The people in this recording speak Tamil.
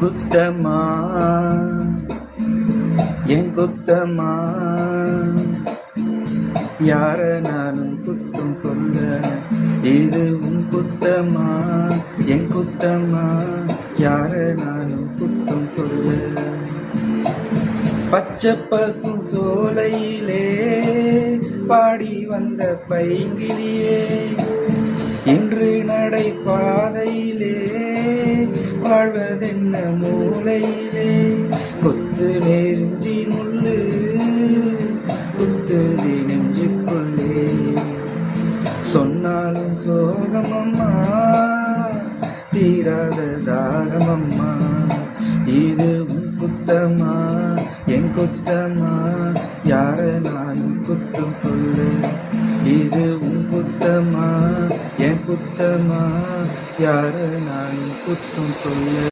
குத்தமா என் குத்தமா யார நானும் குத்தம் சொல்ல? இது உன் குத்தமா என் குத்தமா யார நானும் குத்தம் சொல்ல? பச்சை பசும் சோலையிலே பாடி வந்த பைங்கிலியே இன்று நடைபாதையிலே வாழ்வதென்ன மூலையிலே? கொத்து நெருஞ்சி முள்ளு குத்துதி நெஞ்சுக்குள்ளே சொன்னாலும் சோகம் அம்மா தீராத தாகம் அம்மா. இது உன் குத்தமா? என் குத்தமா? யார நான் குத்தம் சொல்லு. இது உன் குத்தமா என் குத்தமா யார நான் குத்தம் சொல்ல